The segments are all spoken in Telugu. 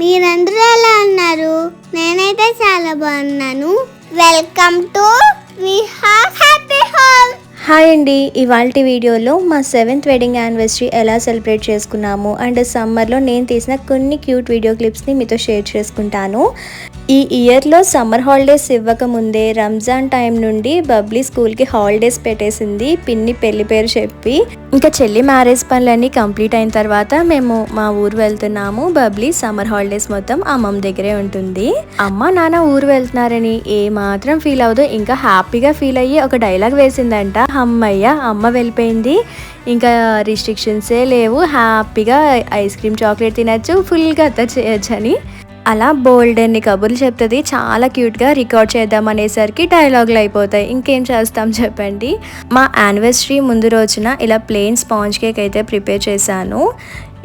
మీరందరూ ఎలా ఉన్నారు? నేనైతే చాలా బాగున్నాను. Welcome to Vihar happy home hi అండి ఇవాళ వీడియోలో మా సెవెంత్ వెడ్డింగ్ యానివర్సరీ ఎలా సెలబ్రేట్ చేసుకున్నాము అండ్ సమ్మర్లో నేను తీసిన కొన్ని క్యూట్ వీడియో క్లిప్స్ని మీతో షేర్ చేసుకుంటాను. ఈ ఇయర్లో సమ్మర్ హాలిడేస్ ఇవ్వక ముందే రంజాన్ టైం నుండి బబ్లీ స్కూల్కి హాలిడేస్ పెట్టేసింది పిన్ని పెళ్ళి పేరు చెప్పి. ఇంకా చెల్లి మ్యారేజ్ పనులన్నీ కంప్లీట్ అయిన తర్వాత మేము మా ఊరు వెళ్తున్నాము. బబ్లీ సమ్మర్ హాలిడేస్ మొత్తం అమ్మమ్మ దగ్గరే ఉంటుంది. అమ్మ నాన్న ఊరు వెళ్తున్నారని ఏ మాత్రం ఫీల్ అవ్వదు. ఇంకా హ్యాపీగా ఫీల్ అయ్యి ఒక డైలాగ్ వేసిందంట. అమ్మయ్య అమ్మ వెళ్ళిపోయింది. ఇంకా రిస్ట్రిక్షన్సే లేవు. హ్యాపీగా ఐస్ క్రీమ్ చాక్లెట్ తినచ్చు. ఫుల్గా అత్త చేయొచ్చు అని అలా బోల్డ్ అన్ని కబుర్లు చెప్తుంది. చాలా క్యూట్గా రికార్డ్ చేద్దాం అనేసరికి డైలాగులు అయిపోతాయి. ఇంకేం చేస్తాం చెప్పండి? మా యానివర్సరీ ముందు రోజున ఇలా ప్లెయిన్ స్పాంజ్ కేక్ అయితే ప్రిపేర్ చేశాను.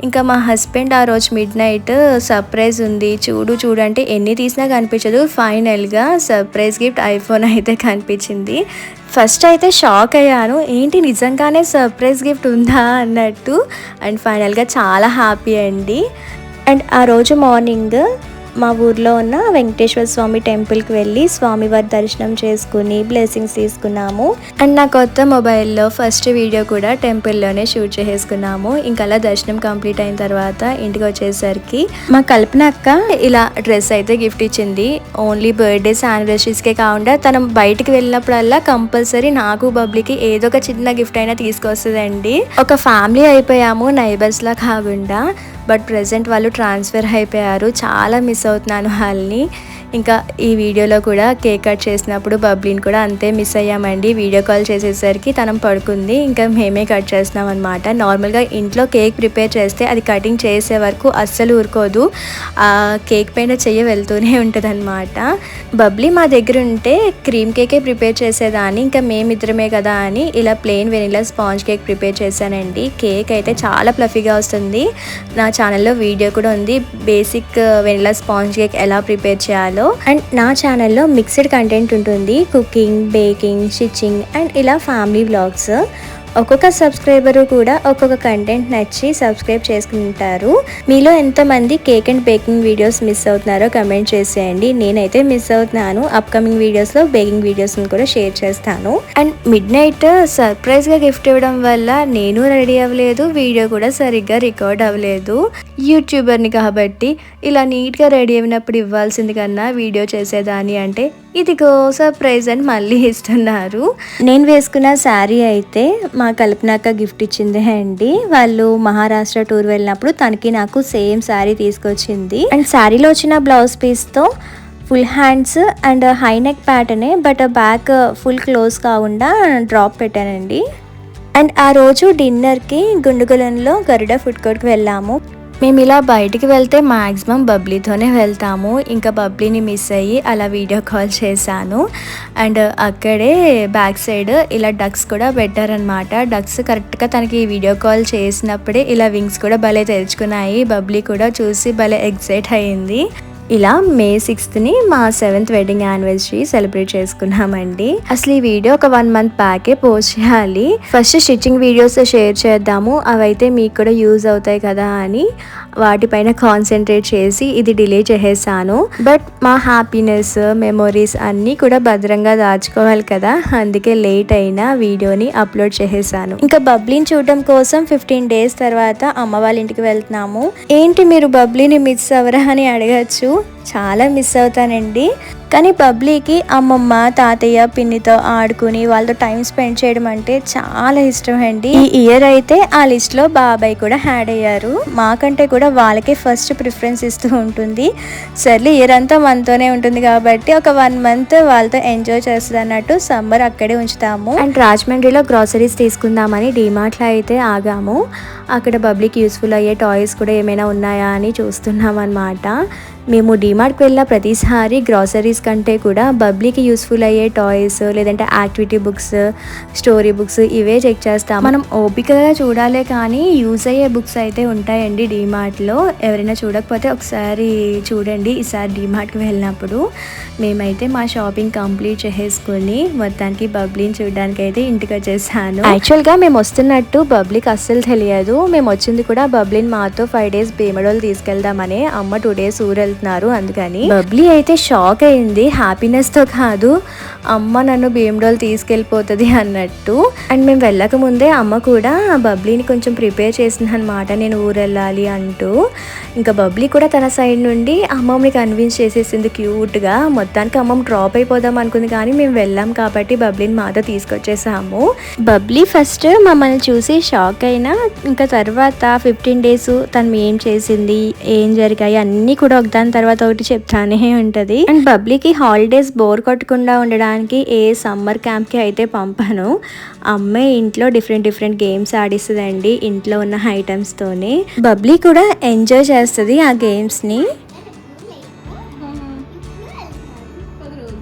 ఇంకా మా హస్బెండ్ ఆ రోజు మిడ్ నైట్ సర్ప్రైజ్ ఉంది. చూడు చూడు అంటే ఎన్ని తీసినా కనిపించదు. ఫైనల్గా సర్ప్రైజ్ గిఫ్ట్ ఐఫోన్ అయితే కనిపించింది. ఫస్ట్ అయితే షాక్ అయ్యాను. ఏంటి నిజంగానే సర్ప్రైజ్ గిఫ్ట్ ఉందా అన్నట్టు. అండ్ ఫైనల్గా చాలా హ్యాపీ అండి. అండ్ ఆ రోజు మార్నింగ్ మా ఊర్లో ఉన్న వెంకటేశ్వర స్వామి టెంపుల్కి వెళ్ళి స్వామివారి దర్శనం చేసుకుని బ్లెస్సింగ్స్ తీసుకున్నాము. అండ్ నా కొత్త మొబైల్లో ఫస్ట్ వీడియో కూడా టెంపుల్లోనే షూట్ చేసుకున్నాము ఇంకా అలా దర్శనం కంప్లీట్ అయిన తర్వాత ఇంటికి వచ్చేసరికి మా కల్పన అక్క ఇలా డ్రెస్ అయితే గిఫ్ట్ ఇచ్చింది. ఓన్లీ బర్త్డేస్ యానివర్సరీస్కే కాకుండా తను బయటికి వెళ్ళినప్పుడల్లా కంపల్సరీ నాకు బబ్లీకి ఏదో ఒక చిన్న గిఫ్ట్ అయినా తీసుకొస్తుందండి. ఒక ఫ్యామిలీ అయిపోయాము నైబర్స్లా కాకుండా. బట్ ప్రజెంట్ వాళ్ళు ట్రాన్స్ఫర్ అయిపోయారు. చాలా మిస్ అవుతున్నాను వాళ్ళని ఇంకా ఈ వీడియోలో కూడా కేక్ కట్ చేసినప్పుడు బబ్లీని కూడా అంతే మిస్ అయ్యామండి. వీడియో కాల్ చేసేసరికి తనం పడుకుంది. ఇంకా మేమే కట్ చేస్తున్నాం అనమాట నార్మల్గా ఇంట్లో కేక్ ప్రిపేర్ చేస్తే అది కటింగ్ చేసే వరకు అస్సలు ఊరుకోదు. ఆ కేక్ పైన చెయ్యి వెళ్తూనే ఉంటుంది అనమాట బబ్లీ మా దగ్గర ఉంటే క్రీమ్ కేకే ప్రిపేర్ చేసేదాన్ని. ఇంకా మేమిద్దరమే కదా అని ఇలా plain vanilla sponge cake prepare చేశానండి. కేక్ అయితే చాలా ప్లఫీగా వస్తుంది. నా ఛానల్లో వీడియో కూడా ఉంది. బేసిక్ వెనిలా స్పాంజ్ కేక్ ఎలా ప్రిపేర్ చేయాలో అండ్ నా ఛానల్లో మిక్స్డ్ కంటెంట్ ఉంటుంది. కుకింగ్ బేకింగ్ స్టిచ్చింగ్ అండ్ ఇలా ఫ్యామిలీ బ్లాగ్స్ ఒక్కొక్క సబ్స్క్రైబరు కూడా ఒక్కొక్క కంటెంట్ నచ్చి సబ్స్క్రైబ్ చేసుకుంటారు. మీలో ఎంతమంది cake and baking videos miss అవుతున్నారో కమెంట్ చేసేయండి. నేనైతే మిస్ అవుతున్నాను. అప్కమింగ్ వీడియోస్లో బేకింగ్ వీడియోస్ని కూడా షేర్ చేస్తాను. అండ్ మిడ్ నైట్ సర్ప్రైజ్గా గిఫ్ట్ ఇవ్వడం వల్ల నేను రెడీ అవ్వలేదు. వీడియో కూడా సరిగ్గా రికార్డ్ అవ్వలేదు. యూట్యూబర్ని కాబట్టి ఇలా నీట్గా రెడీ అయినప్పుడు ఇవ్వాల్సింది కన్నా వీడియో చేసేదాన్ని అంటే ఇదిగో సర్ప్రైజ్ అని మళ్ళీ ఇస్తున్నారు. నేను వేసుకున్న శారీ అయితే మా కల్పనాక గిఫ్ట్ ఇచ్చింది అండి. వాళ్ళు మహారాష్ట్ర టూర్ వెళ్ళినప్పుడు తనకి నాకు సేమ్ శారీ తీసుకొచ్చింది. అండ్ శారీలో వచ్చిన blouse పీస్తో full hands and high neck ప్యాటర్నే but back full close కాకుండా డ్రాప్ పెట్టానండి. అండ్ ఆ రోజు డిన్నర్కి గుండుగులంలో గరుడ ఫుడ్ కోర్ట్కి వెళ్ళాము. మేము ఇలా బయటికి వెళ్తే మ్యాక్సిమం బబ్లీతోనే వెళ్తాము. ఇంకా బబ్లీని మిస్ అయ్యి అలా వీడియో కాల్ చేశాను. అండ్ అక్కడే బ్యాక్ సైడ్ ఇలా డక్స్ కూడా పెట్టారనమాట డక్స్ కరెక్ట్గా తనకి వీడియో కాల్ చేసినప్పుడే ఇలా వింగ్స్ కూడా భలే తెరుచుకున్నాయి. బబ్లీ కూడా చూసి భలే ఎగ్జైట్ అయ్యింది ఇలా మే సిక్స్త్ని మా సెవెంత్ వెడ్డింగ్ యానివర్సరీ సెలబ్రేట్ చేసుకున్నామండి. అసలు ఈ వీడియో ఒక వన్ మంత్ బ్యాకే పోస్ట్ చేయాలి. ఫస్ట్ స్టిచ్చింగ్ వీడియోస్ షేర్ చేద్దాము. అవైతే మీకు కూడా యూజ్ అవుతాయి కదా అని వాటిపైన కాన్సన్ట్రేట్ చేసి ఇది డిలే చేసేసాను. బట్ మా హ్యాపీనెస్ మెమొరీస్ అన్నీ కూడా భద్రంగా దాచుకోవాలి కదా. అందుకే లేట్ అయినా వీడియోని అప్లోడ్ చేసేసాను. ఇంకా బబ్లీని చూడడం కోసం ఫిఫ్టీన్ డేస్ తర్వాత అమ్మ వాళ్ళ ఇంటికి వెళ్తున్నాము. ఏంటి మీరు బబ్లీని మిస్ అవరా అని అడగచ్చు. Brasil. చాలా మిస్ అవుతానండి. కానీ పబ్లిక్కి అమ్మమ్మ తాతయ్య పిన్నితో ఆడుకుని వాళ్ళతో టైం స్పెండ్ చేయడం అంటే చాలా ఇష్టం అండి. ఈ ఇయర్ అయితే ఆ లిస్ట్లో బాబాయ్ కూడా యాడ్ అయ్యారు. మాకంటే కూడా వాళ్ళకే ఫస్ట్ ప్రిఫరెన్స్ ఇస్తూ ఉంటుంది. సర్లే ఇయర్ అంతా మనతోనే ఉంటుంది కాబట్టి ఒక వన్ మంత్ వాళ్ళతో ఎంజాయ్ చేస్తుంది అన్నట్టు సమ్మర్ అక్కడే ఉంచుతాము. అండ్ రాజమండ్రిలో గ్రాసరీస్ తీసుకుందామని డిమార్ట్లో అయితే ఆగాము. అక్కడ పబ్లిక్ యూస్ఫుల్ అయ్యే టాయ్స్ కూడా ఏమైనా ఉన్నాయా అని చూస్తున్నాం అనమాట మేము డిమార్ట్కి వెళ్ళిన ప్రతిసారి గ్రాసరీస్ కంటే కూడా బబ్లీకి యూస్ఫుల్ అయ్యే టాయ్స్ లేదంటే యాక్టివిటీ బుక్స్ స్టోరీ బుక్స్ ఇవే చెక్ చేస్తాం. మనం ఓపికగా చూడాలే కానీ యూజ్ అయ్యే బుక్స్ అయితే ఉంటాయండి డీమార్ట్లో ఎవరైనా చూడకపోతే ఒకసారి చూడండి. ఈసారి డీమార్ట్కి వెళ్ళినప్పుడు మేమైతే మా షాపింగ్ కంప్లీట్ చేసేసుకొని మొత్తానికి బబ్లీని చూడడానికి అయితే ఇంటికి వచ్చేసాను. యాక్చువల్గా మేము వస్తున్నట్టు బబ్లీకి అస్సలు తెలియదు. మేము వచ్చింది కూడా బబ్లీని మాతో ఫైవ్ డేస్ భీమడోలు తీసుకెళ్దామని అమ్మ టూ డేస్ ఊరు వెళ్తున్నారు కానీ. బబ్లీ అయితే షాక్ అయింది. హ్యాపీనెస్తో కాదు అమ్మ నన్ను భీమడోలు తీసుకెళ్ళిపోతుంది అన్నట్టు. అండ్ మేము వెళ్ళక ముందే అమ్మ కూడా బబ్లీని కొంచెం ప్రిపేర్ చేసింది అనమాట నేను ఊరు వెళ్ళాలి అంటూ. ఇంకా బబ్లీ కూడా తన సైడ్ నుండి అమ్మమ్మని కన్విన్స్ చేసేసింది క్యూట్గా మొత్తానికి అమ్మమ్మ డ్రాప్ అయిపోదాం అనుకుంది కానీ మేము వెళ్ళాం కాబట్టి బబ్లీని మాతో తీసుకొచ్చేసాము. బబ్లీ ఫస్ట్ మమ్మల్ని చూసి షాక్ అయినా ఇంకా తర్వాత ఫిఫ్టీన్ డేస్ తను ఏం చేసింది ఏం జరిగాయి అన్నీ కూడా ఒకదాని తర్వాత ఒకటి చెప్తానే ఉంటది. అండ్ బబ్లీకి హాలిడేస్ బోర్ కొట్టకుండా ఉండడానికి ఏ సమ్మర్ క్యాంప్కి అయితే పంపాను. అమ్మాయి ఇంట్లో డిఫరెంట్ డిఫరెంట్ గేమ్స్ ఆడిస్తుందండి ఇంట్లో ఉన్న ఐటమ్స్ తోని. బబ్లీ కూడా ఎంజాయ్ చేస్తుంది ఆ గేమ్స్ని పది రోజులు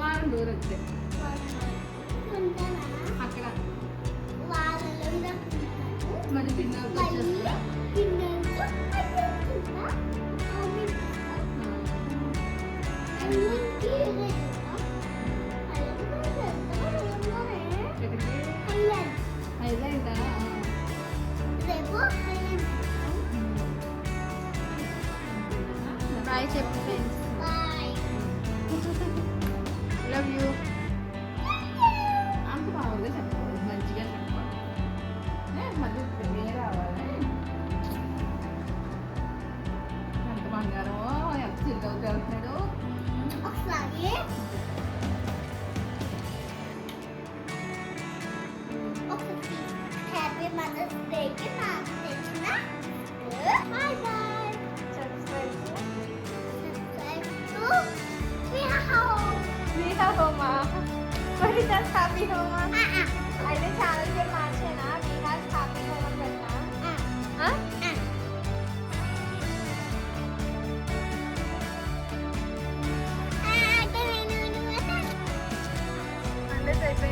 వారం రోజులు వస్తే అక్కడ మరి Bye. Happy Home อะ അതിന് ചാനലിൽ മാർച്ചാണ് വീരാസ് ഹാപ്പി ഹോമം വരുന്ന อะ ആ อะ อะอะได้เมนูด้วย നല്ല ടൈപ്പ്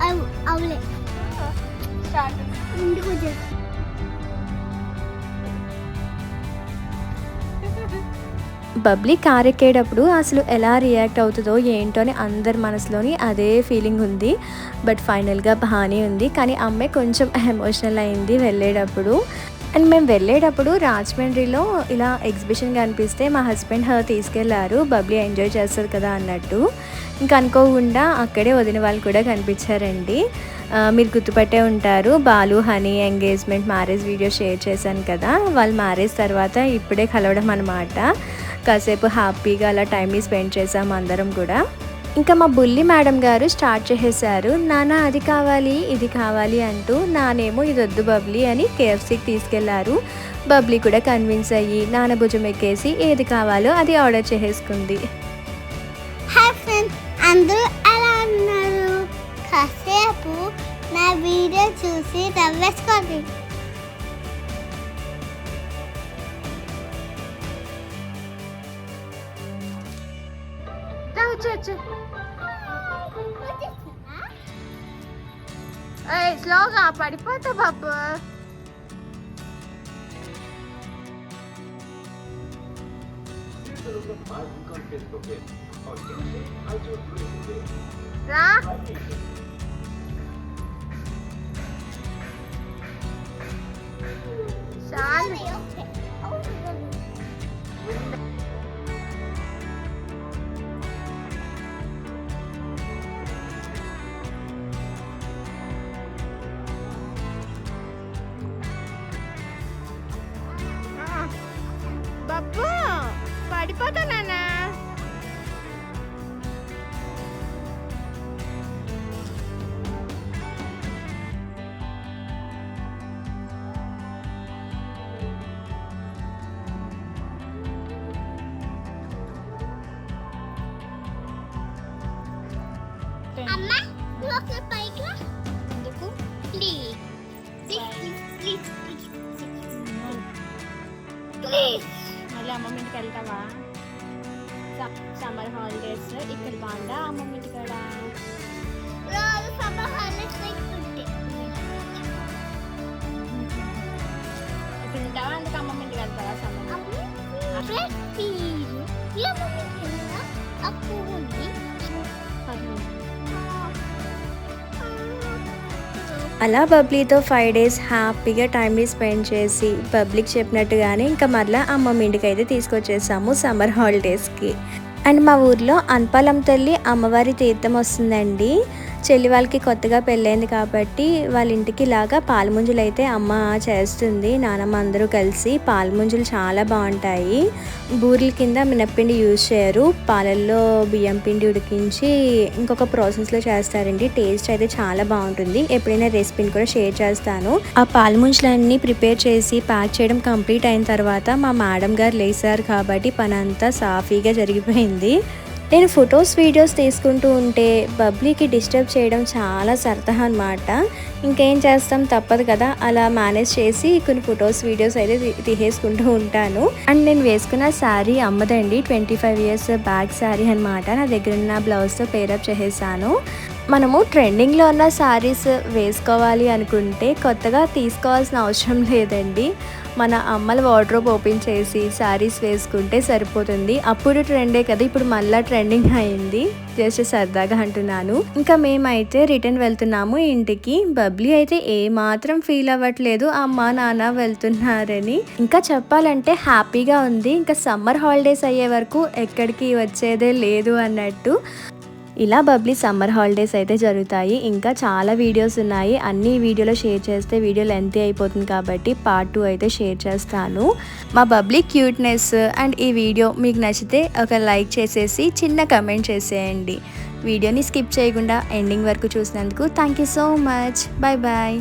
เอา เอาเลย സ്റ്റാർട്ട് มันดูจะ బబ్లీ కారెక్కేటప్పుడు అసలు ఎలా రియాక్ట్ అవుతుందో ఏంటో అని అందరి మనసులోని అదే ఫీలింగ్ ఉంది. బట్ ఫైనల్గా బాగానే ఉంది. కానీ అమ్మాయి కొంచెం ఎమోషనల్ అయింది వెళ్ళేటప్పుడు. అండ్ మేము వెళ్ళేటప్పుడు రాజమండ్రిలో ఇలా ఎగ్జిబిషన్ కనిపిస్తే మా హస్బెండ్ తీసుకెళ్ళారు. బబ్లీ ఎంజాయ్ చేస్తారు కదా అన్నట్టు. ఇంకా అనుకోకుండా అక్కడే వదిన వాళ్ళు కూడా కనిపించారండి. మీరు గుర్తుపట్టే ఉంటారు. Balu Honey engagement marriage video share చేశాను కదా. వాళ్ళ మ్యారేజ్ తర్వాత ఇప్పుడే కలవడం అనమాట కాసేపు హ్యాపీగా అలా టైంని స్పెండ్ చేసాము అందరం కూడా. ఇంకా మా బుల్లి మేడం గారు స్టార్ట్ చేసేసారు నాన్న అది కావాలి ఇది కావాలి అంటూ నానేమో ఇది వద్దు బబ్లీ అని కేఎఫ్సీకి తీసుకెళ్ళారు. బబ్లీ కూడా కన్విన్స్ అయ్యి నాన్న భుజం ఎక్కేసి ఏది కావాలో అది ఆర్డర్ చేసేసుకుంది. అందరూ ఎలా ఉన్నారు? కాసేపు నా వీడియో చూసి నవ్వేసుకోండి. వచ్చి వచ్చి ఏయ్ స్లోగా పడిపోతా బాబు రా చాలు అమ్మ నువ్వు ఒకసారి పైకి రా ఎందుకు please please please please please please మళ్ళీ అమ్మమ్మ ఇంటికి వెళ్తావా సమ్మర్ హాలిడేస్ ఇక్కడ బాగుందా అమ్మమ్మ ఇంటి కాడ రోజు సమ్మర్ హాలిడేస్ ఉంటుంది ఇక్కడ ఉంటావా అందుకు అమ్మమ్మ ఇంటికి వెళ్తావా సమ్మర్ ప్రతి ఏమన్నా అప్పు ఉంది అలా బబ్లీతో ఫైవ్ డేస్ హ్యాపీగా టైంని స్పెండ్ చేసి పబ్లిక్ చెప్పినట్టుగానే ఇంకా మరలా అమ్మమ్మ ఇంటికి అయితే తీసుకొచ్చేసాము సమ్మర్ హాలిడేస్కి. అండ్ మా ఊర్లో అన్పాలం తల్లి అమ్మవారి తీర్థం వస్తుందండి. చెల్లి వాళ్ళకి కొత్తగా పెళ్ళైంది కాబట్టి వాళ్ళ ఇంటికి ఇలాగా పాలముంజులు అయితే అమ్మ చేస్తుంది నానమ్మ అందరూ కలిసి పాలముంజులు చాలా బాగుంటాయి. బూరెల కింద మినప్పిండి యూజ్ చేయరు పాలల్లో బియ్యం పిండి ఉడికించి ఇంకొక ప్రాసెస్లో చేస్తారండి. టేస్ట్ అయితే చాలా బాగుంటుంది. ఎప్పుడైనా రెసిపీని కూడా షేర్ చేస్తాను. ఆ పాలముంజులన్నీ ప్రిపేర్ చేసి ప్యాక్ చేయడం కంప్లీట్ అయిన తర్వాత మా మేడం గారు లేసారు కాబట్టి పని అంతా సాఫీగా జరిగిపోయింది. నేను ఫొటోస్ వీడియోస్ తీసుకుంటూ ఉంటే బబ్లీకి డిస్టర్బ్ చేయడం చాలా సరదా అనమాట ఇంకేం చేస్తాం తప్పదు కదా అలా మేనేజ్ చేసి కొన్ని ఫొటోస్ వీడియోస్ అయితే తీసేసుకుంటూ ఉంటాను. అండ్ నేను వేసుకున్న sari అమ్మదండి twenty five years back sari అనమాట నా దగ్గర ఉన్న బ్లౌజ్తో పేరప్ చేసేసాను. మనము ట్రెండింగ్లో ఉన్న శారీస్ వేసుకోవాలి అనుకుంటే కొత్తగా తీసుకోవాల్సిన అవసరం లేదండి. మన అమ్మల వార్డ్రోబ్ ఓపెన్ చేసి శారీస్ వేసుకుంటే సరిపోతుంది. అప్పుడు ట్రెండే కదా ఇప్పుడు మళ్ళీ ట్రెండింగ్ అయింది. జస్ట్ సరదాగా అంటున్నాను. ఇంకా మేమైతే రిటర్న్ వెళ్తున్నాము ఇంటికి. బబ్లీ అయితే ఏ మాత్రం ఫీల్ అవ్వట్లేదు. అమ్మ నాన్న వెళ్తున్నారని. ఇంకా చెప్పాలంటే హ్యాపీగా ఉంది. ఇంకా సమ్మర్ హాలిడేస్ అయ్యే వరకు ఎక్కడికి వచ్చేదే లేదు అన్నట్టు. ఇలా బబ్లీ సమ్మర్ హాలిడేస్ అయితే జరుగుతాయి. ఇంకా చాలా వీడియోస్ ఉన్నాయి. అన్ని వీడియోలో షేర్ చేస్తే వీడియో లెంతీ అయిపోతుంది కాబట్టి పార్ట్ టూ అయితే షేర్ చేస్తాను. మా బబ్లీ క్యూట్నెస్ అండ్ ఈ వీడియో మీకు నచ్చితే ఒక లైక్ చేసేసి చిన్న కమెంట్ చేసేయండి. వీడియోని స్కిప్ చేయకుండా ఎండింగ్ వరకు చూసినందుకు thank you so much. Bye bye